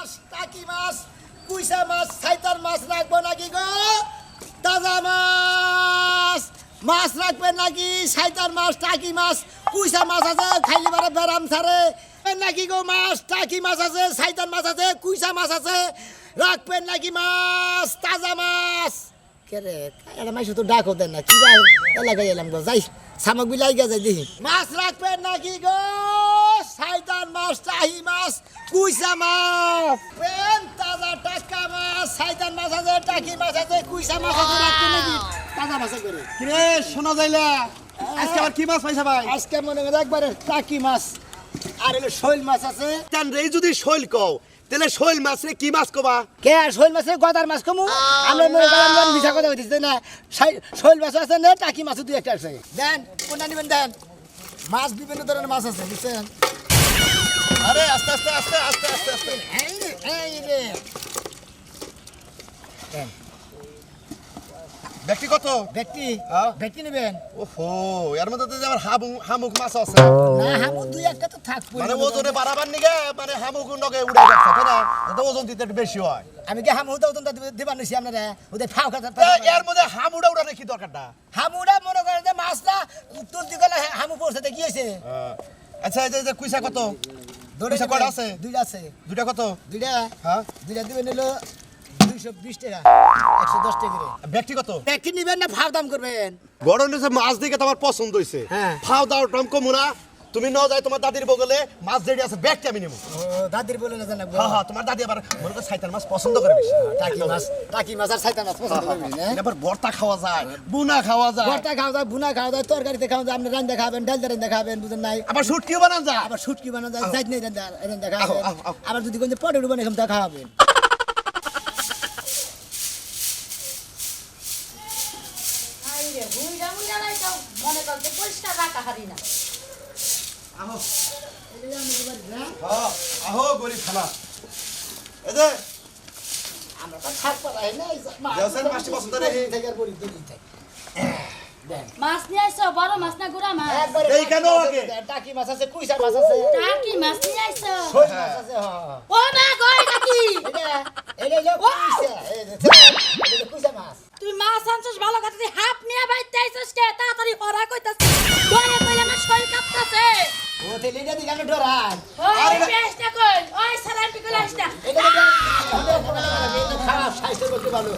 মাছ, টাকি মাছ কুইসা মাছ সাইতার মাছ রাখব নাকি গো? তাজা মাছ মাছ রাখবেন নাকি? সাইতার মাছ, টাকি মাছ কুইসা মাছ আছে খাইলি বারে বেরাম ছাড়ে নাকি গো মাছ, টাকি মাছ আছে সাইতার মাছ আছে কুইসা মাছ আছে রাখবেন নাকি মাছ, তাজা মাছ? কে রে মাইসু তো ডাকো দেন না কি এলাকায় এলাম গো, যাই। সামগ্রী বিলাই গে যাই দেখি। মাছ রাখবেন নাকি গো? সাইতান মাছ চাহি মাছ কুইসা মাছ। পেন তাজা টাকা মাছ সাইতান মাছ আছে টাকি মাছ আছে কুইসা মাছ আছে রাখবেন নাকি? তাজা মাছ করে কিরে শোনা যাইলা। আজকে আবার কি মাছ পাইছা ভাই? আজকে মনে করে একবারে টাকি মাছ। আর হলো শৈল মাছ আছে। তান রে যদি শৈল কও, তাহলে শৈল মাছ রে কি মাছ কবা? কে শৈল মাছের গদার মাছ কমু? আমরা মনে করেন আমি মিশা কথা বলতেছি না? শৈল মাছ আছে না, টাকি মাছ দুই একটা আছে। দেন, কোনটা নেবেন, দেন? মাছ বিভিন্ন ধরনের মাছ আছে, বুঝছেন? আরে, আস্তে আস্তে আস্তে আস্তে আস্তে আস্তে। এই রে এই রে। দেন ব্যক্তিগত ব্যক্তি। হ্যাঁ? ব্যক্তি নেবেন। ওহো এর মধ্যে তো যে আমার হামু- হামুক মাছ আছে। না হামু দুই একটা তো থাকব মানে ওজনে বাড়াবার নিগে মানে হামুক নগে উড়ে যাচ্ছে তাই না? এটা ওজন দিতে একটু বেশি হয়। আমি কি হামু তোমরা দিবার নিছি আপনারা? ওদের ফাও এ, এর মধ্যে হামুটা উড়ানো কি দরকারটা হামুড়া মনে করেন যে মাছটা তুলতে গেলে হামু পড়ছে কি হয়েছে? আচ্ছা এই যে- কুইসা কত? পয়সা আছে? দুইটা আছে। দুইটা কত? দুইটা। হ্যাঁ। দুইটা দিবেন হলো দুইশো বিশ টাকা একশো দশ টাকা করে। ব্যক্তিগত ব্যক্তি নিবেন না ফাও দাম করবেন? বড় মাছ দিকে তোমার পছন্দ হয়েছে হ্যাঁ। দাও টম কমু না। তুমি ন যাই তোমার দাদির বগলে মাছ যেটি আছে ব্যাগটি আমি নেব। দাদির বলে না জানা হ্যাঁ হ্যাঁ তোমার দাদি আবার মনে করো মাছ পছন্দ করে বেশি। টাকি মাছ টাকি মাছ আর মাছ পছন্দ ভর্তা খাওয়া যায় বুনা খাওয়া যায়। ভর্তা খাওয়া যায় বুনা খাওয়া যায় তরকারিতে খাওয়া যায় আপনি রান্দা খাবেন ডাল রান্দা খাবেন বুঝেন নাই? আবার শুটকিও বানান যায়। আবার শুটকি বানানো যায় যাই নেই রান্দা খাবেন। আবার যদি কোন খাম তা খাওয়াবেন। হারি না। আহো। আহো গরিব খালা। এই যে। আমরা তো থাকব না না, এই যে মাছ- দেওসেন মাছটি পছন্দ রে। এই থেকে আর বলি, বলি থেকে। দেন। মাছ নিয়ে আইছো বড় মাছ না গুড়া মাছ? এই কেন আগে? টাকি মাছ আছে কুইসা মাছ আছে। টাকি মাছ নিয়ে আইছো? শৈল মাছ আছে ও মা গই নাকি এটা এটা কুইসা এটা কুইসা মাছ। তুই মাছ আনছস ভালো কথা তুই হাফ নিয়ে বাইতে আইছস কে? তাড়াতাড়ি হরা কইতাছ দয়া কইলে আমার শরীর কাঁপতাছে ও তেল এটা দিকে আমি ডরাই ওই পেছ কই ওই সালাম পিকল আসনা এটা খারাপ স্বাস্থ্য করতে ভালো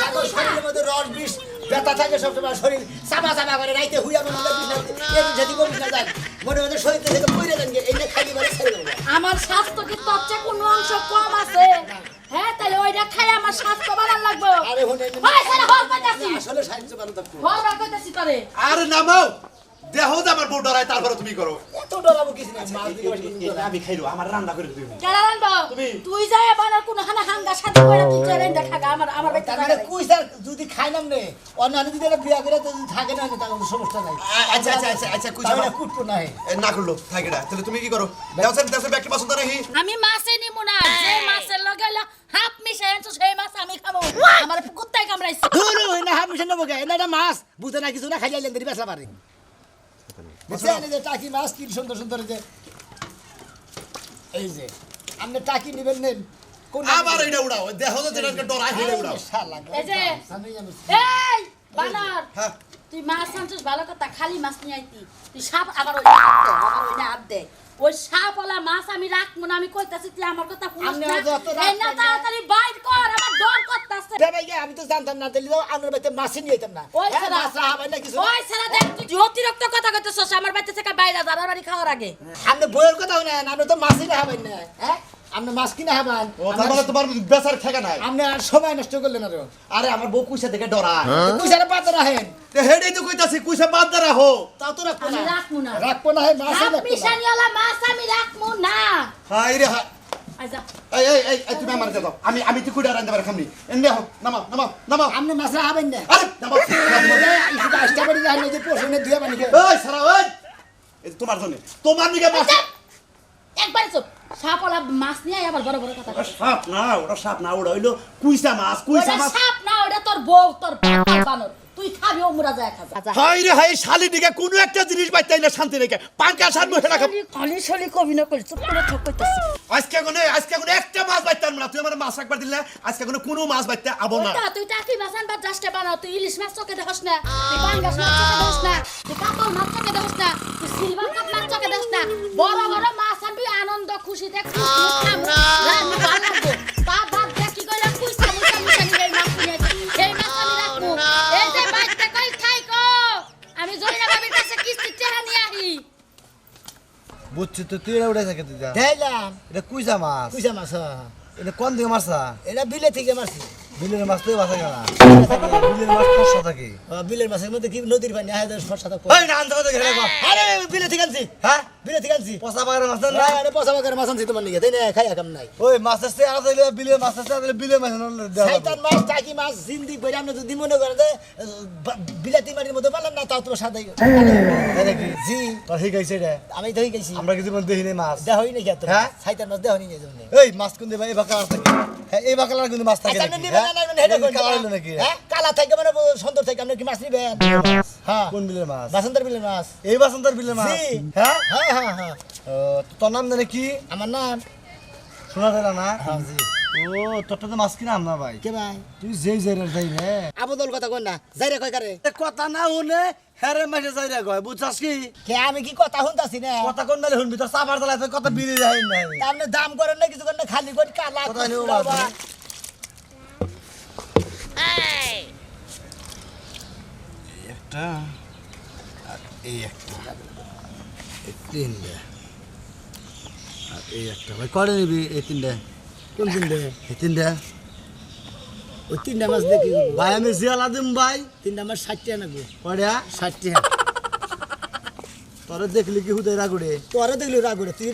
দেখো শরীরের মধ্যে রস বিষ ব্যথা থাকে সবসময় শরীর চাপা চাপা করে রাইতে হুইয়া মনে হয় যদি কমিস না যায় মনে মধ্যে শরীর থেকে পড়ে যান এই খালি মানে ছেড়ে দেবো। আমার স্বাস্থ্য কি তোর চেয়ে কোনো অংশ কম আছে? হ্যাঁ তাহলে ওইটা খাই আমার স্বাস্থ্য বাড়ান লাগবো। আরে হনে আসলে সাহায্য ভালো হল তোরে। আরে নামাও। দেহ যে আমার বউ ডরায় তারপরে তুমি করো। এত ডরাবো কিছু না। এটা আমি খাইলো আমার রান্না করে তুমি রানবো তুমি। তুই যাই বানার কোন হানা হাঙ্গা সাথে করে তুই দেখা গা আমার আমার বাইতে মানে নাই। কুইসার যদি খাই নাম নে যদি এটা বিয়া করে তো থাকে না কোনো সমস্যা নাই। আচ্ছা আচ্ছা আচ্ছা আচ্ছা তাহলে মাছ না এ, না করল থাকে না। তাহলে তুমি কি করো? দেওসেন দেওসেন ব্যক্তি পছন্দ রাখি আমি মাছে নিমু না যে মাছের লগে হাফ মিশাই আনছো সেই মাছ আমি খাব আমার কুত্তায় কামড়াইছে। ধুরু না মিশন নেব কে? এটা মাছ। বুঝতে না কিছু না খাইলে লেন পারে। বুঝছেন যে টাকি মাছ কি সুন্দর সুন্দর যে এই যে আপনি টাকি নেবেন নেন। আবার এটা উড়াও ওই দেহ যে যেটাকে হেলে উড়াও। এই যে এই বানার! হ্যাঁ। তুই মাছ আনছিস ভালো কথা খালি মাছ নিয়ে আইতি। তুই সাপ আবার ওই হাত আবার ওই হাত দে। ওই সাপওয়ালা মাছ আমি রাখব না আমি কইতাছি তুই আমার কথা শুনিস আপনি না? এই না তাড়াতাড়ি বাইর কর আমার ডর করতাছে। রে ভাই, আমি তো জানতাম না দিলে আমার বাড়িতে মাছ নিয়ে যেতাম না। ওই সারা রাখাবেন না কিছু ওই সারা দেখ তুই অতিরিক্ত কথা কইতেছস? আমার বাড়িতে থেকে বাইরে যাবার বাড়ি খাওয়ার আগে। আমি বইয়ের কথা না আমি তো মাছই রাখাবেন না হ্যাঁ? আপনি মাছ কিনে খাবেন। ও তার মানে তোমার বেচার ঠেকা নাই? আপনি আর সময় নষ্ট করলেন আরও আরে আমার বউ কুইসা দেখে ডরায়। কুইসারে পাতে রাখেন। তে হেডেই তো কইতাছি কুইসা বাদ দে রাখো। তাও তো রাখব না। রাখব না। রাখব না রাখব মিশানিওয়ালা মাছ আমি রাখব না। হাই রে হাই এই এই এই তুমি আমার দাও আমি আমি তো কুইডা রান্দা পারে খামনি। এনে হোক নামাও নামাও নামাও। আপনি মাছ রাখাবেন না। আরে নামাও। শুধু আসতে পারি না যে পোষণে খেয়ে ওই সারা ওই তোমার জন্য। তোমার নিকে মাছ! একবারে চুপ সাপওয়ালা মাছ নিয়ে আবার বড় বড় কথা সাপ না ওটা সাপ না ওটা হইল কুইসা মাছ কুইসা মাছ। সাপ না ওটা তোর বউ তোর বানর। তুই খাবি ওমরা যায় খাজা। হাই রে হাই শালি দিকে কোনো একটা জিনিস বাইতে না শান্তি রেখে। পাঙ্কা সার মুখে রাখা। কালি শালি কবি না করি চুপ করে ঠক কইতাছিস আজকে কোনো আজকে কোনো একটা মাছ বাইতাম না। তুই আমার মাছ একবার দিলে আজকে কোনো কোনো মাছ বাইতে আবো না। তুই টাকি মাছ আনবার যাসটা বানাও তুই ইলিশ মাছ চোখে দেখস না তুই পাঙ্গাস মাছ চোখে দেখস না তুই কাতল মাছ চোখে দেখস না তুই সিলভার কাপ মাছ চোখে দেখস না বড় বড় মাছ আনন্দ খুশি দেখ রান্না ভালো লাগবো তা ভাত দেখ কি কইলাম কুইসা মুসা মুসা নিয়ে এই মাছ নিয়ে আইছি। এই মাছ আমি রাখব। এই যে বাইতে কই খাইকো আমি জরিনা বাবির কাছে কিস্তির চেহারা নিয়ে আহি। বুঝছি তো তুই এটা উঠে থাকে তুই দেখলাম এটা কুইসা মাছ। কুইসা মাছ। এটা কোন দিকে মাছটা এটা বিলে থেকে মারছি। বিলের মাছ তুই বাসা গেলা বিলের মাছ কষ্ট থাকে বিলের মাছের মধ্যে কি নদীর পানি আয় ঘেরে কর। আরে বিলে থেকে আনছি। হ্যাঁ? বিলে থেকে আনছি পচা পাকার মাছ না? আরে পচা বাগার মাছ আনছি তোমার নিকে। তাই না? খাই কাম নাই। ওই মাছ বিলের মাছ শয়তান মাছ টাকি মাছ জিন্দি বইরা আপনি যদি মনে করেন যে বিলাতি মাটির মধ্যে পারলাম না তাও তোমার সাদাই তাই নাকি? জি। তোর ঠিক আছে এটা। আমি গেছি আমরা মাছ? দেহই নাকি এত হ্যাঁ? শয়তান মাছ এই কোন দিবে? এই বাকার থাকে। হ্যাঁ এই মাছ থাকে আচ্ছা আপনি নিবেন না হ্যাঁ? না হেডে কোন কালা হইল নাকি? হ্যাঁ? কালা থেকে মানে সুন্দর থেকে আপনি কি মাছ নিবেন? হ্যাঁ। কোন বিলের মাছ? বাসন্তর বিলের মাছ। এই বাসন্তার বিলের মাছ? হ্যাঁ হ্যাঁ হ্যাঁ হ্যাঁ তোর নাম জানে কি? আমার নাম? শোনা যায় না হ্যাঁ জি। ও তোরটা তো মাছ কিনাম না ভাই। কে ভাই? তুই যেই যাই রে যাই রে। আবদল কথা কই না। যাই রে কই কারে? কথা না শুনে হেরে মাসে যাই রে কয় বুঝছাস কি? কে আমি কি কথা শুনতাছি না? কথা কোন নালে শুনবি তোর সাবার তোর কথা বিড়ি যায় নাই। আপনি দাম করেন না কিছু করেন না খালি করে কালা কথা নিও বাবা। বা। একটা আর এই একটা। এই তিনটে। আর এই একটা ভাই করে নিবি এই তিনটে? কোন তিনটে? এই তিনটে। ওই তিনটা মাছ দেখি। ভাই আমি জিয়ালা দিম ভাই। তিনটা মাছ ষাট টাকা নাকবো কড়িয়া ষাট টাকা তোরে দেখলি কি হুদে রাগুড়ে? তোরে দেখলি রাগুড়ে? তুই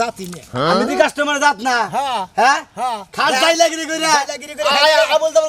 জাতি নে। আমি কাস্টমার না? হ্যাঁ। খাস যাই লাগিরি কইরা। যাইলাগিরি কইরা। আবল তাবল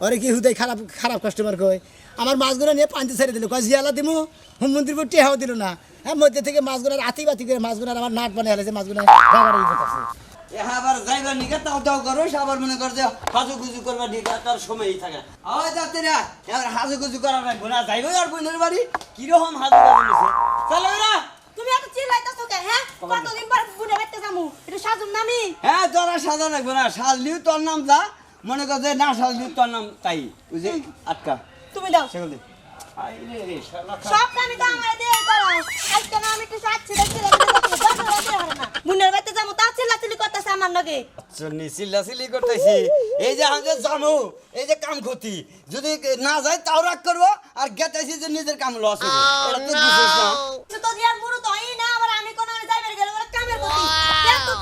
ওরে কি হুদাই খারাপ খারাপ কাস্টমার কয় আমার মাছগুলো নিয়ে পান্তি ছেড়ে দিল। কয় জিয়ালা দিমু হুম মন্দির পর টেহাও দিল না। হ্যাঁ মধ্যে থেকে মাছগুলো আতি বাতি করে মাছগুলো আমার নাট বানিয়ে হেলেছে মাছগুলো রাগারাগি করতেছে। আবার যাইবার নিকে তাও তাও করো আবার মনে কর যে হাজু গুজু করবার নিকে তার সময়ই থাকে। আওয়াজ যাতে না এবার হাজু গুজু করার রাখব না যাইবো আর বোনের বাড়ি। কীরকম হাজু গুজু নিছে চলো এরা তুমি এত চিল্লাইতেছো কে হ্যাঁ? কতদিন পর বুড়ে বেতে যামু? একটু সাজুম নামি হ্যাঁ তোরা সাজা রাখব না শাল দিও তোর নাম যা। মনে কর যে না শাল দিও তোর নাম তাই বুঝে আটকা। তুমি দাও। সেগুলো দে। সব কামি তো আমার দিয়ে করো। আজকে না আমি একটু সাচ্ছি দেখছি বুনের বেতে যামু তা চিল্লাচিল্লি করতেছে আমার লগে। চন্নি চিল্লা করতেছি। এই যে আমি জানো এই যে কাম ক্ষতি যদি না যায় তাও রাগ করব আর গেতেছি যে নিজের কাম লস হবে। এটা তো না। কিছু তো দিয়ার মুরু তো না আবার আমি কোন যাইবার গেলে ওরা কামের গতি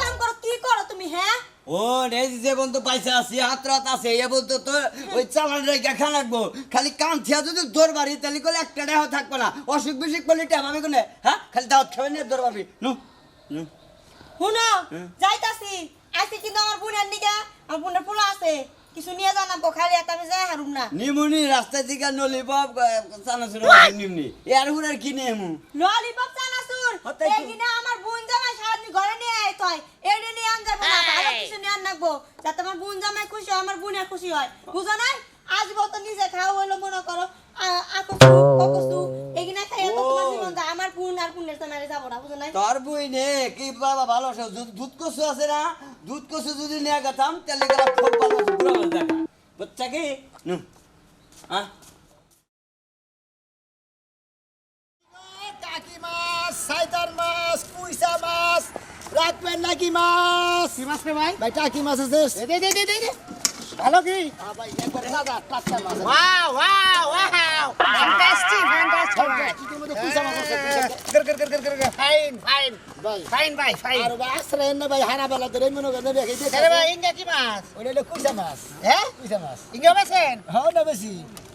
কাম করো কি করো তুমি হ্যাঁ? ও এই যে বলতো পয়সা আছি হাত রাত আছে এ বলতো তো ওই চালান রেখে খা লাগবো। খালি কাঁথিয়া যদি দৌড় বাড়ি তাহলে করলে একটা দেহ থাকব না। অসুখ বিসুখ করলে টেপ আমি কোনে? হ্যাঁ? খালি দাওয়াত খাবে না দৌড় বাড়ি নু নু শুনো যাইতাছি। আজকে কিন্তু আমার বোনের নিকা আমার বোনের পোলা আছে। কিছু নিয়ে জানাব খালি একটা আমি যাই হারুম না। নিমুনি রাস্তা থেকে নলিপপ চানাচুর নিমনি। এর হুড়ার কিনে এমু ললিপপ চানাচুর হতাই তো। এইখানে আমার বোন জামাই সারাদিন ঘরে নিয়ে আইত হয় এইটা নিয়ে আন যাব না ভালো কিছু নিয়ে আন রাখব যাতে আমার বোন জামাই খুশি হয় আমার বোনের খুশি হয়। বুঝো নাই? আজ তো নিজে খাওয়া হইল মনে করো আকসু ককসু আমার বোন আর বোনের জামাই যাব না বুঝো নাই? তোর বই কি বাবা ভালো আছে? দুধ কচু আছে না? দুধ কচু যদি নিয়ে গেতাম তাহলে গেলা খুব ভালো পুরো ভালো দেখা। বুঝছা কি? নু। হ্যাঁ টাকি মাছ সাইতার মাছ কুইসা মাছ রাখবেন নাকি মাছ? কি মাছ রে ভাই? ভাই টাকি মাছ আছে। দে দে দে দে দে। ভালো কি?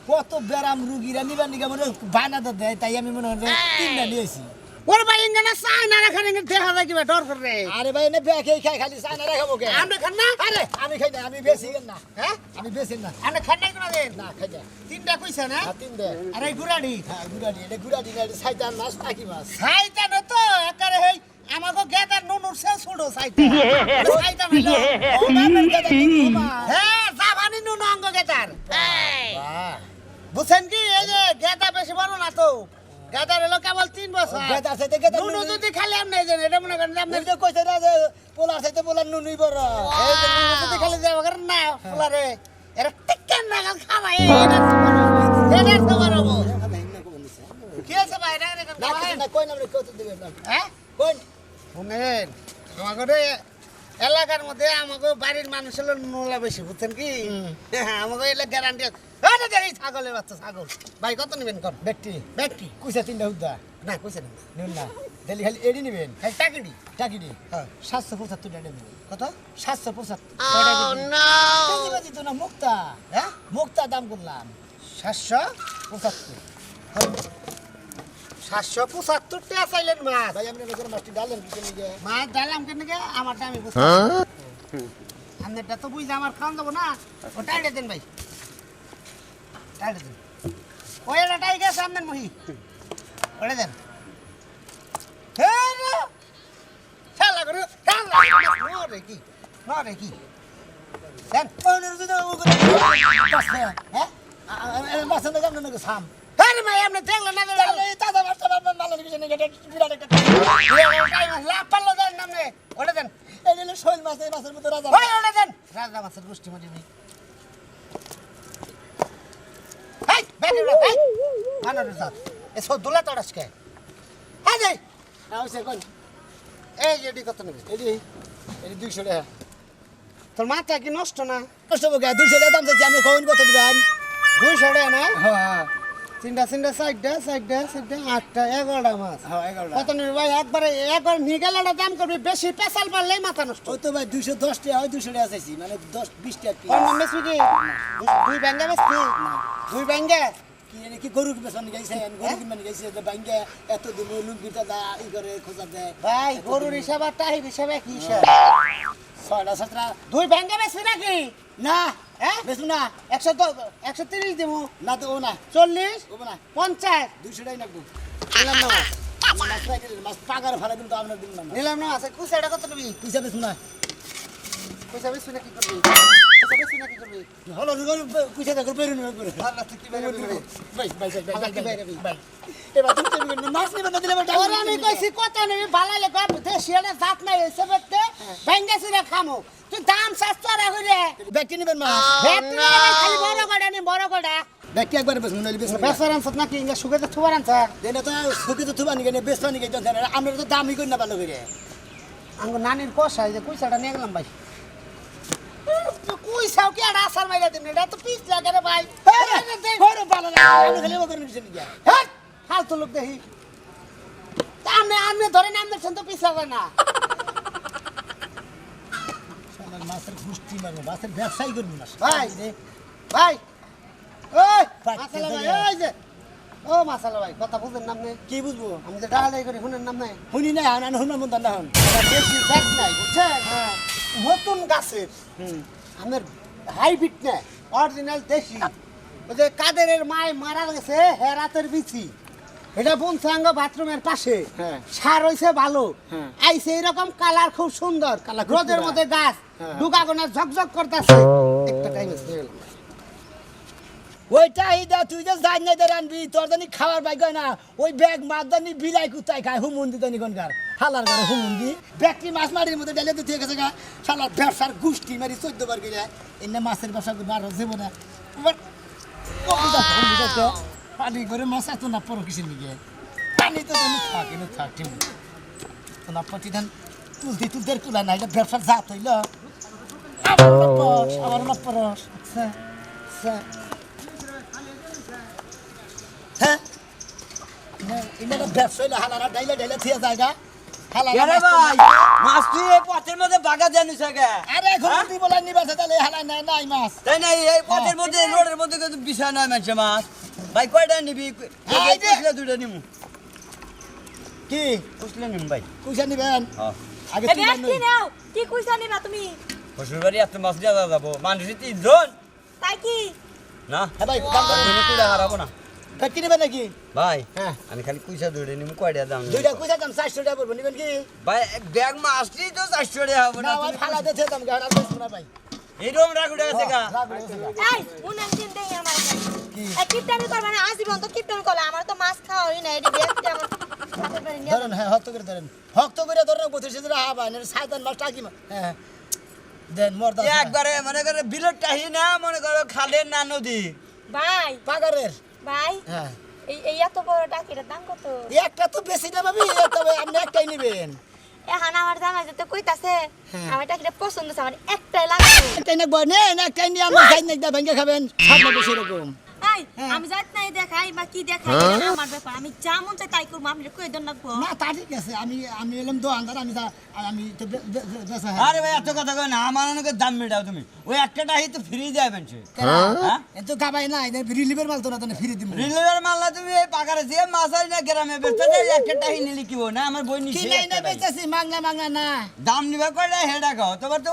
কত বেরাম রুগীরা নিবার নিগা মনে বানা তো দেয় তাই আমি মনে হয় তিনটা নিয়েছি। ওর ভাই ইঙ্গা না চাই না রাখার ইঙ্গা দেখা যায় কিবা ডর করে। আরে ভাই এনে বেকে খাই খালি সানা রাখাবো কে? আমরা খান না? আরে আমি খাই না আমি বেশি না। হ্যাঁ? আমি বেশি না। আমরা খান নাই কোনো দিন না খাই না। তিনটা কইছে না? আর তিন দে আরে গুড়াড়ি। হ্যাঁ গুড়াটি এটা গুড়াটি না এটা সাইতান মাছ টাকি মাছ। সাইতা না তো একারে হেই আমাকে গেদার নুনুর সে ছুড়ো সাইতা সাইতা হইল ও কথা কিন্তু হ্যাঁ জাপানি নুনু অঙ্গ গেদার। বাহ। বুঝছেন কি? এই যে গেদা বেশি বড় না তো? গেদার হলো কেবল তিন বছর। গেদার সাথে গেদার নুনু নুনু- যদি খালি আপনি এই যে এটা মনে করেন যে আপনি এই যে কইছে না যে পোলার সাথে পোলার নুনুই বড়। এই যে নুনু যদি খালি যাব করেন না ফুলারে এরা টিকেন না গাল খাওয়াই এটা এটা তো বাড়াবো কি আছে ভাই? এটা এরকম না খাওয়াই? কিছু না কই না রে কত দিবেন হ্যাঁ? শুনেন আমাকে এলাকার মধ্যে আমাকে বাড়ির মানুষ হলো নোলা বেশি বুঝছেন কি? হ্যাঁ, আমাকে গ্যারান্টি এই ছাগলের বাচ্চা ছাগল। ভাই কত নেবেন কর? ব্যক্তি ব্যাগটি কুইসা তিনটা হুদ্দা। না নিন খালি এডি নিবেন। খালি হ্যাঁ। সাতশো পঁচাত্তর টাকা নেবেন। কত? সাতশো পঁচাত্তর। Oh, তো না মুক্তা। হ্যাঁ? মুক্তা দাম করলাম। সাতশো পঁচাত্তর। সাতশো পঁচাত্তর? টাকা চাইলেন মাছ। ভাই আপনি বেতন মাছটি ডালেন কি কেন মাছ ডালাম কেন গে? আমার দামি বুঝতে আপনারটা তো আমার খাওয়ান যাব না। ও টাইটে দেন ভাই। টাইটে দেন। ওই এটা টাই গেছে আপনার মহি। ওটা দেন। হ্যাঁ রে। খেলা করে খেলা নরে কি নরে কি। দেন। হ্যাঁ? মাছের দাম না সাম? হ্যাঁ ভাই আপনি দেখলেন না দেখলেন মাছটা বাবা মালের কিছু এটা বিরাট একটা লাভ পারল দেন ওটা দেন। এই শৈল মাছ এই মাছের মধ্যে রাজা ওটা দেন। রাজা মাছের গোষ্ঠী মাঝে নেই হাই ব্যাগে উড়া হাই মানা রে সাথ এসো দুলা তড়াস কে হাই যাই নাও সে কোন এই এটি কত নেবে? এডি এডি 200 টাকা। তোর মাথা কি নষ্ট না? কষ্ট বকে 200 টাকা দাম চাইছি আমি কখন কত দিবেন? দুইশো টাকা না? হ্যাঁ। তিনটা তিনটা চারটা চারটা চারটা আটটা এগারোটা মাছ। হ্যাঁ 11 কত নেবে ভাই? একবারে একবার নিগেলাটা দাম করবি বেশি পেশাল পারলেই মাথা নষ্ট। ওই তো ভাই 210 টাকা হয় 200 টাকা চাইছি মানে 10 20 টাকা বেশি কি? দুই ব্যাঙ্গা বেশি? দুই ব্যাঙ্গা? কি গরু কি বেসন গাইছে গরু কি মানে গাইছে যে বাইঙ্গে এত দিন লুঙ্গিটা দা ই করে খোঁজা দেয়। ভাই গরুর হিসাব আর টাহির হিসাবে কি হিসাব? ছয়টা সাতটা। দুই ব্যাঙ্গা বেশি নাকি? না। হ্যাঁ? বেসু না। একশো তো একশো তিরিশ দেবো। না তো ও না। চল্লিশ? ও না। পঞ্চাশ? দুইশো টাকা নাকবো। নিলাম না। মাছ মাছ পাগার ভাড়া দিন তো আপনার দিন না। নিলাম না কুচাটা কত নেবি? পয়সা বেশি না। কি করবি পয়সা বেশি না কি করবি? খামো তুই দাম হইরে ব্যক্তি নেবেন বড় গড়া নি বড় গড়া ব্যক্তি একবার বেসুন নইলে বেসুন বেসারান সত নাকি ইংলা সুগাতে থুবারান স্যার দেনে তো সুখে তো থুবানি কেন বেসবানি কেন আমরা তো দামই করি না ভালো করে আঙ্গ নানির কষা এই যে কুইসাটা নিয়ে গেলাম ভাই কুইসাও কি আর আসার মাইরা দিন? এটা তো পিস লাগে রে ভাই। বড় ভালো লাগে আমি খালি ও করে নিছেন গিয়া হ্যাঁ। ফালতু লোক দেখি। আপনি আপনি ধরেন আপনার তো পিস হবে না। মাছের গুষ্টি মারবো মাছের ব্যবসায়ী করব না ভাই ভাই। ওই ভাই, মাসালা ভাই। ওই যে। ও মাসালা ভাই কথা বুঝেন নাম নেই কি বুঝব? আমি যে ডালাই করি শুনেন নাম নাই শুনি নাই আন শুনলাম না হন বেশি দেখ নাই বুঝছেন? নতুন গাছের। আমার হাইব্রিড না অরিজিনাল দেশি। ওই যে কাদেরের মায় মারা গেছে হেরাতের বিচি। এটা বনসাঙ্গ বাথরুমের পাশে। হ্যাঁ। সার হইছে ভালো হ্যাঁ। আইছে এরকম কালার খুব সুন্দর। কালার রোদের মধ্যে গাছ হ্যাঁ। ডুগা ঝকঝক করতেছে। একটা টাইম আছে ওইটা ইদা তুই যে জান আনবি তোর জানি খাওয়ার বাইক না। ওই ব্যাগ মাছ দানি বিলাই কুতাই খায় হুমুন্দি দানি কোনকার। হালার ঘরে হুমুন্দি ব্যাগটি মাছ মারির মধ্যে ডেলে তো ঠিক আছে গা। শালার ব্যবসার গুষ্টি মারি চোদ্দ বার করে এনে মাছের ব্যবসা করব, আর যাব না পানি করে মাছ, এত না পড়ো কিসের নিগে পানি তো থাক এনে থাক। ঠিক তো না, প্রতিদিন তুলতে তুলতে তুলা না এটা ব্যবসার জাত হইল। আবার না পরশ না আচ্ছা আচ্ছা। হ্যাঁ? ইন্ডিয়াটা ব্যবসা হইলে, হালারা ডাইলে ডাইলে থিয়ে জায়গা হালারা কেরে মাছ তো ভাই মাছ তুই এই পথের মধ্যে বাগা জানিস গে আরে এখন হ্যাঁ? তুই বলে নিবাসে তাহলে হালাই নাই নাই মাছ। তাই না এই পথের মধ্যে রোডের মধ্যে কিন্তু বিষয় নয় মানুষের মাছ। ভাই কয়টা নিবি এই যে- দুইটা নিমু। কি? পুষলে নিম ভাই। কুইসা নিবেন? হ্যাঁ আগে তুই কি নাও? কি কইছা নিবা তুমি? শ্বশুর বাড়ি এত মাছ দিয়ে যাব। মানুষ তিনজন। তাই কি? না। হ্যাঁ ভাই দাম কত? তুমি হারাবো না। নিবেন নাকি ভাই হ্যাঁ আমি খালি কয়টা দাম দুইটা দাম চারশো টাকা পড়ব নিবেন কি? ভাই এক ব্যাগ মাছটি তো চারশো টাকা হবে না না ভাই ফালা দিতে দাম গাড়া বেচবো না ভাই। এইরকম রাখ উঠে গেছে গা। রাখ উঠে গেছে গা। এই মুনান দিন দেই আমার কি? এই কিপটামি করবে না আজীবন তো কিপটামি করলে আমার তো মাছ খাওয়া হয় না আমার ধরেন হ্যাঁ হক্ত করে ধরেন। হক্ত করে ধরেন মাছ টাকি হ্যাঁ হ্যাঁ। দেন একবারে মনে করে বিলের টাহি না মনে করো খালের না নদী। ভাই। পাগারের ভাই হ্যাঁ। এই এই এত বড় ডাকিটার দাম কত? একটা তো বেশি না ভাবি তবে আপনি একটাই নেবেন। এখন আমার জামাই যেতে কইতাছে হ্যাঁ। আমার ডাকিটা পছন্দ আমার একটাই লাগবে। একটাই নেব নেন একটাই নিয়ে আমার খাই নাকি ভেঙে খাবেন সব বেশি এরকম এই আমি যাত নাই দেখাই বা কি দেখাই আমার ব্যাপার। আমি যা মন চাই তাই করব আপনি কই দেন রাখব না তা ঠিক আছে আমি আমি এলাম দোকানদার আমি আমি তো বে- বে- বে- বেচা হয়। আরে ভাই এত কথা কই না আমার অনেক দাম মেটাও তুমি। ওই একটা টাহি তো ফ্রি যাবেন সে। হ্যাঁ? গাবাই না রিলিভের মাল তো না ফিরে দিব তুমি এই পাকারে দিয়ে মাছ আই না গ্রামে বেচতে যাই একটা টাহি নিলি কি না আমার বই কি নাই না একটা মাংনা মাংনা না। দাম নিবে কয়টা? হেডা খাও তোমার তো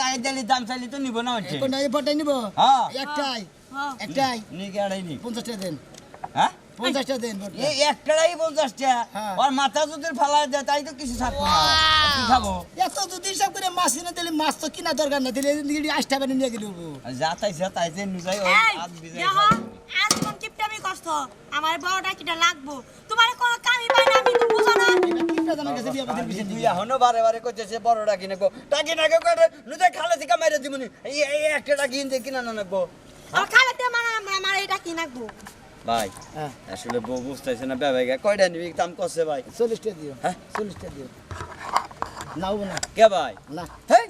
আই দিলি দাম চাইলি তো নিব না হচ্ছে। কোনটা নিব? হ্যাঁ। একটাই। হ্যাঁ। একটাই। নি কি আড়াই নি? পঞ্চাশ দেন। হ্যাঁ? পঞ্চাশ দেন এই একটাই হ্যাঁ। আর মাথা যদি ফালা দেয় তাই তো কিছু থাকব না। খাব? এত যদি হিসাব করে মাছ কিনে দিলে মাছ তো কিনা দরকার না দিলে নিয়ে গেল যা নুজাই কষ্ট। আমার বড় ডাকিটা লাগবো। তোমার কোনো কামই পাই না আমি তো বুঝো না। আমার কাছে বিয়া বাদের পিছনে তুই এখনও বারে বারে নাকো করে নুজাই খালে থেকে মাইরে দিবনি এই একটা ডাকি ইনতে কিনা না নাকবো লাগবো ভাই হ্যাঁ। আসলে বউ বুঝতেছে না বেবাইগা কয়টা নিবি? দাম করছে ভাই। চল্লিশ দিও হ্যাঁ? দিও। নাও না। কে ভাই? না। হেই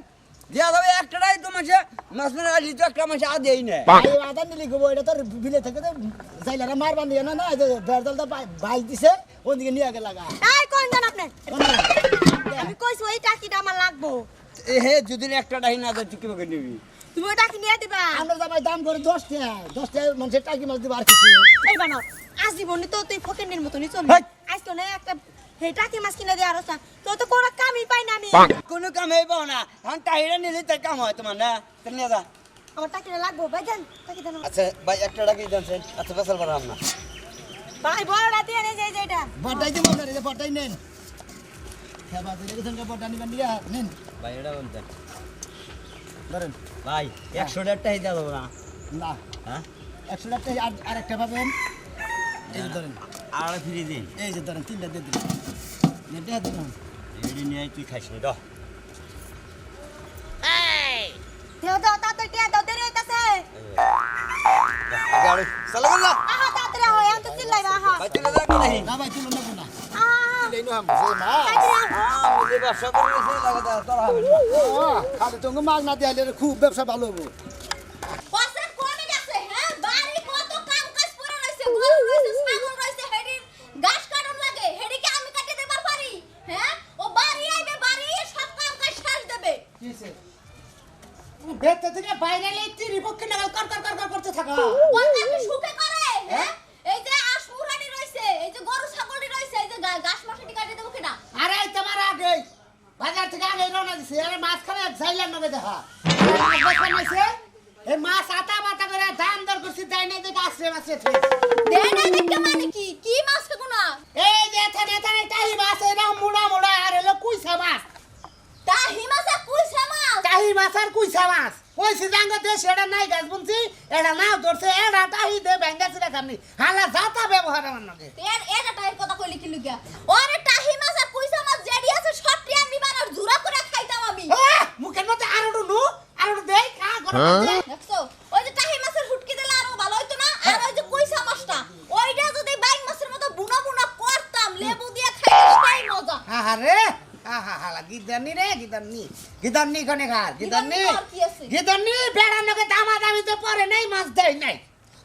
দিয়া যাবে একটাই তো মাসে। মাছ মেরে আসলি তো একটা মাসে আদেই না। এই আদার নিলি গো এটা তোর বিলে থেকে তো যাইলারা মারবার দিয়ে না না এই যে বেড়দলটা বাইক দিছে ওদিকে নিয়ে গেল লাগা। এই কোন জান আপনি? আমি কইছি ওই টাকিটা আমার লাগবো। হে যদি একটা ডাহি না দেয় কীভাবে নিবি? তুমি ওই টাকি নিয়ে দিবা? আমরা জামাই দাম করে দশ টাকা দশ টাকা মানুষের টাকি মাছ দিব আর কিছু। এই বানাও আজীবন তো তুই ফকেনের মতনই চলবি! আজকে না একটা হে টাকি মাছ কিনে দিয়ে আর তো তো কোনো কামই পাই না আমি। কোনো কাম হইব না। এখন টাহিরা নিলে তাই কাম হয় তোমার না? তাই নিয়ে যা। আমার টাকিটা লাগবো ভাই জান টাকি দেন আচ্ছা ভাই একটা ডাকি জানছেন আচ্ছা ফসল বাড়াম না ভাই বড় রাতে এনে যে যে এটা বটাই দিব না রে বটাই নেন হ্যাঁ দেখে সঙ্গে বটা নিবেন নিয়ে নেন। ভাই এটা বলতেন ধরেন ভাই একশো টাহি দেওয়া যাব না না হ্যাঁ একশো টাকা আর আরেকটা পাবেন এই যে ধরেন আর ফিরি দিন এই যে ধরেন তিনটা দিয়ে দিন নিয়ে তুই খাইস নি দাও আহা তাড়াতাড়ি হয় আমি তো আহা ভাই না ভাই না ব্যবসা করে তোরা খালি মাগ না দিয়ে খুব ব্যবসা ভালো হব পয়সা কমে গেছে হ্যাঁ বাড়ি কত কাম কাজ পড়ে রইছে গরু রইছে ছাগল রইছে হেডির গাছ কাটন লাগে হেডিকে আমি কাটে দেবার পারি হ্যাঁ ও বাড়ি আইবে বাড়ি আইয়ে সব কাম কাজ শেষ দেবে ভেতর থেকে বাইরে এলে তিরি পক্ষে নাগাল কর কর কর কর করতে থাকা কথা কি সুখে করে হ্যাঁ এই যে আশমুরানি রইছে এই যে গরু ছাগলই রইছে এই যে গা- গাছ মাছটি কাটে দেবো কিনা আরে এই তোমার আগে বাজার থেকে আগে রওনা দিছে আরে মাছ খাবে যাইলাম না দেখা মাছ বেচা নাইছে এই মাছ আতা বাতা করে দাম দর করছি তাই না দেখে আসছে মাছে দেয় না দেখতে মানে কি? কি মাছ কে গুনা এই যে এখানে এখানে টাহি মাছ এরকম মুড়া মুড়া আর এলো কুইসা মাছ। তা হিমাসা কুইসা মাছ? টাহি মাছ আর কুইসা মাছ। ওই সিজাঙ্গ দেশ এটা নাই গাছ বুনছি এটা নাও ধরছে এটা টাহি দে ব্যাঙ্গা ছিল কামনি হালা যাতা ব্যবহার আমার নাকি এর এটা টাইর কথা কইলি কি লুগিয়া ওরে টাহি মাছ আর কুইসা মাছ জেডি আছে সবটি আমি বানার জুরা করে খাইতাম আমি। মুখের মধ্যে আর নু আর দেই খা গরম দে দেখছ ওই যে টাহি মাছের হুটকি দিলে আরও ভালো হইতো না আর ওই যে কুইসা মাছটা ওইটা যদি বাইক মাছের মতো বুনা বুনা করতাম লেবু দিয়ে খাইতে সেই হালা গিদানি রে গিদানি গিদানি কোনে খার গিদানি গিদানি আর নকে দামা দামি তো পরে নাই মাছ দেই নাই।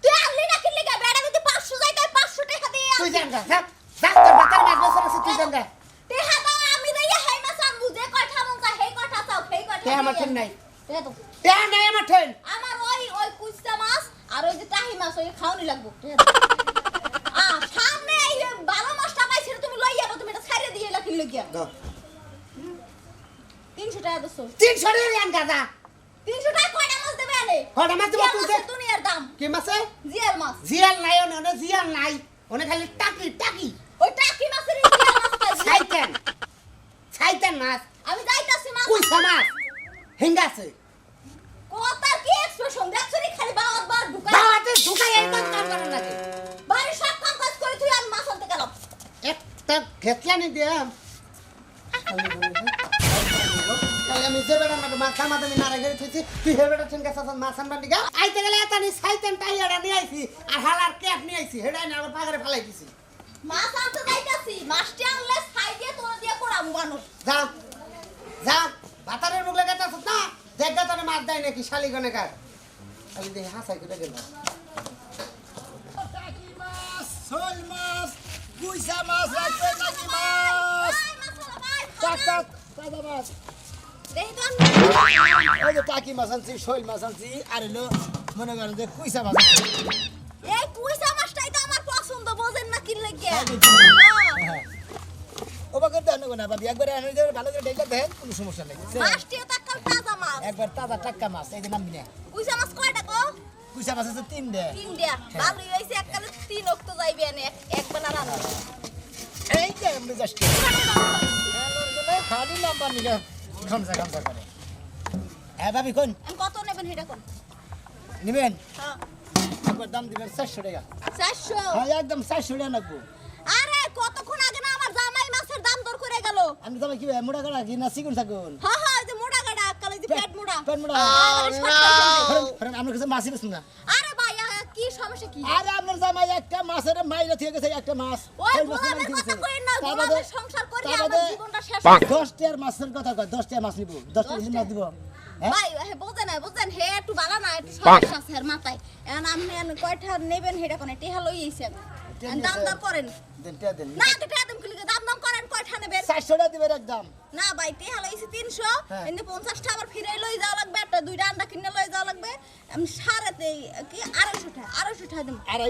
তুই আনলি না কিনলি গা? বেড়া যদি 500 যাই তাই 500 টাকা দিয়ে তুই জান গা থাক যা তোর বাতার মাছ বছর আছে তুই জানগা টেহা দাও আমি দেইয়া হেই মাছ আনব যে কয়টা মন চাই হেই কয়টা চাও হেই কয়টা তে আমার ঠেন নাই। তো তে নাই আমার ঠেন। আমার ওই ওই কুচটা মাছ আর ওই যে টাহি মাছ ওই খাওনি লাগবো আ সামনে এই যে ভালো মাছটা পাইছি তুমি লই যাব তুমি এটা ছাইরে দিয়ে দাও। 300 টাকা দছো। তিনশো টাকা আন গাদা 300 টাকা কয়টা মাছ দেবে আনে? কয়টা মাছ দেবো তুই দুনিয়ার দাম। কি মাছে জিয়াল মাছ। জিয়াল নাই ওনে ওনে জিয়াল নাই। ওনে খালি টাকি টাকি। ওই টাকি মাছের জিয়াল মাছ পাইছি ছাইতেন। ছাইতেন মাছ। আমি যাইতাছি মাছ। কুইসা মাছ। হিঙ্গাছে কথার কি এক্সপ্রেশন দেখছ রে খালি বাওয়াত বার ঢুকাই। বাবাতে ঢুকাই এই মাছ কাম করে নাকি বাড়ি সব কাম কাজ করে তুই আমি মাছ আনতে গেলাম। একটা ঘেতলানি তাহলে আমি যে আমাকে মাছ আইতে গেলে সাইতেন টাইয়াটা নিয়ে আইছি আর হালার নিয়ে আইছি হেডাই না আবার পাগারে ফেলাই দিছি মাছ আনতে যাইতাছি মাছটি আনলে সাইডে তোর দিয়ে কোড়াবো না মাছ দেয় নাকি শালি গনে কার খালি দেখি হাসাই করে গেল মাছ শোল মাছ কুইসা মাছ রাখবে মাছ? ভাই, টাকা তাজা মাছ ওই যে টাকি মাছ আনছি শৈল মাছ আনছি আর হলো মনে করেন যে কুইসা মাছ। এই কুইসা মাছটাই তো আমার পছন্দ বোঝেন না কি লাগে। হ্যাঁ। ও বাকে দেন না বাবি একবার আনি দেবেন ভালো করে ডেকে দেন কোনো সমস্যা নেই। মাছটিও তো তাজা মাছ। একবার তাজা টাটকা মাছ এই যে না কুইসা মাছ কয়টা গো? কুইসা মাছ আছে তিন দে তিন দিয়া ভালোই হয়েছে এককালে তিন অক্ত যাইবে এক- এক বেলা রান্না এই যে আমরা জাস্ট খালি নাম্বার নিলে খামসা খামসা করে। হ্যাঁ ভাবি কোন? আমি কত নেবেন সেটা কোন? নিবেন? হ্যাঁ। একবার দাম দিবেন চারশো টাকা। চারশো? হ্যাঁ একদম চারশো টাকা রাখব আরে কতক্ষণ আগে না আমার জামাই মাছের দাম দর করে গেল? আমি তোমার কি মোটা কাটা কি না চিকুন থাকুন হ্যাঁ হ্যাঁ যে মোটা গাড়া কালে যে পেট মোটা পেট মোটা। আপনার কাছে মাছই বেশ না। সমস্যা কি? আরে আপনার জামাই একটা মাছের মাইরা থেকে গেছে একটা মাছ। ওই গোলামের কথা কই না গোলামের সংসার করে আমার জীবনটা শেষ হয়ে গেল। মাছের কথা কয় দশটা মাছ নিব দশটা ইলিশ মাছ দিব ভাই হে বোঝেন না বোঝেন হে একটু বালা না একটু সমস্যা আছে মাথায়। এখন আপনি কয়টা নেবেন সেটা কোন টেহা লই আইছেন এখন দাম দাম করেন। দেন দেন। না তো দাম কিলো দাম দাম করেন কয়টা নেবেন? চারশো টাকা দিবেন একদম। না ভাই টেহা লইছি তিনশো। হ্যাঁ। এমনি পঞ্চাশটা আবার ফিরে লই যাওয়া লাগবে একটা দুইটা আন্ডা কিনে লই যাওয়া লাগবে। আমি সাড়ে তে- কি আড়াইশো টাকা আড়াইশো টাকা দেবো আমি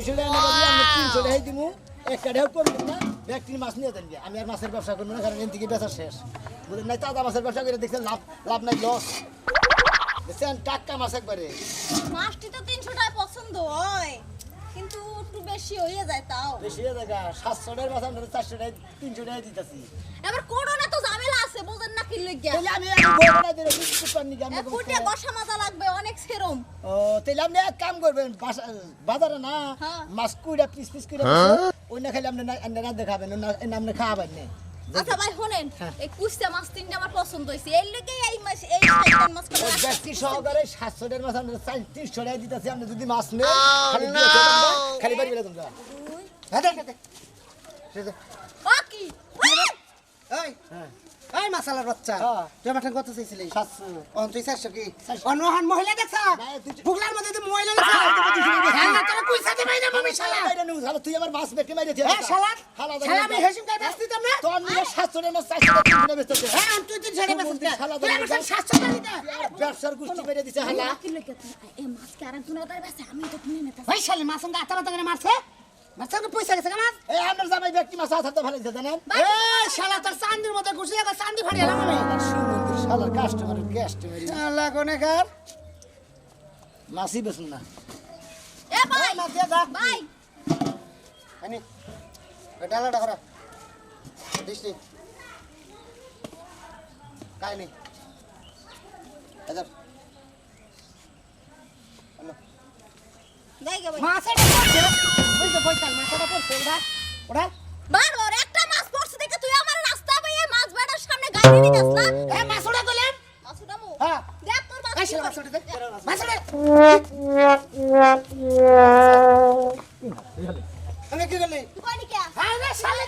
একটা না ব্যক্তির মাছ নিয়ে দেন আমি আর মাছের ব্যবসা করব না কারণ এর থেকে বেচা শেষ। বুঝলেন নাই? তাজা মাছের ব্যবসা করে দেখছেন লাভ লাভ নাই লস দেখছেন? টাটকা মাছ একবারে। মাছটি তো তিনশো টাকা পছন্দ হয়। কিন্তু একটু বেশি হয়ে যায় তাও। বেশি হয়ে যায় 700 টাকার মাছ আমরা চারশো টাকা তিনশো টাকা দিতেছি। এবার করোনা তো ঝামেলা আছে বোঝেন না কি লইগা। তাহলে আমি এক বড় না দিলে বিস্কুট পাননি গামে ফুটে বসা মাজা লাগবে অনেক সেরম। ও তাহলে আপনি এক কাম করবেন বাজারে না হ্যাঁ। মাছ কুইটা পিস পিস করে ওই না খাইলে আপনি না আপনি না দেখাবেন না আপনি খাওয়াবেন না। আচ্ছা ভাই শোনেন হ্যাঁ। এই কুস্তা মাছ তিনটা আমার পছন্দ হয়েছে। এর লেগে এই মাছ এই মাছ করে ব্যক্তি সহকারে 700 এর মাছ আমরা চাই তিনশো টাকা দিতেছি আপনি যদি মাছ নেন খালি দিয়ে দেবেন খালি বাড়ি বেলা তোমরা হ্যাঁ দেখ দেখ ও কি? এই হ্যাঁ। এই মাসালার বাচ্চা হ্যাঁ। তুই আমার কত চাইছিলি অন তুই চারশো কি। অনহান মহিলা দেখছা? না, বুগলার মধ্যে তুই মহিলা দেখছা? হ্যাঁ না তোরা কুইসা দে মাইনা মামি শালা। বাইরে নেই, শালা, তুই আমার মাছ বেটে মাইরে দিয়ে হ্যাঁ শালা শালা শালা আমি হেসিম কাই না? টাকার চারশো টাকা তিনশো হ্যাঁ তুই তুই ছেড়ে ব্যস্ত শালা তুই আমার শালা সাতশো টাকা ব্যবসার গোষ্ঠী মেরে দিছে হালা কি লইগা তুই এই মাছ কি আরেকজনের তার কাছে? আমি তো কিনে নিতে ওই শালি মাছ সঙ্গে আতা বাতা করে মারছে? মাছের পয়সা গেছে কেন এই আপনার জামাই ব্যক্তি মাছ হাতে ভালো দিতে জানেন? এই! শালা তোর চান্দির মধ্যে ঘুষি লাগা চান্দি ফাড়ি এলাম আমি। সুমন্দির শালা কাস্টমার কাস্টমার শালা কোনে কার মাছই বেশুন না। এ ভাই! মাছ দাও ভাই! আনি। ওই ডালাটা করা নি। কাই নেই এদার পড়ছে। ওই তো বইতাল পড়ছে বারবার একটা মাছ পড়ছে দেখে তুই আমার রাস্তা বাইয়ে মাছ বেড়ার সামনে গাড়ি দিতাস না এ মাছ হ্যাঁ। দেখ তোর মাছ আমি কি করলি? কইনি কে আরে রে শালি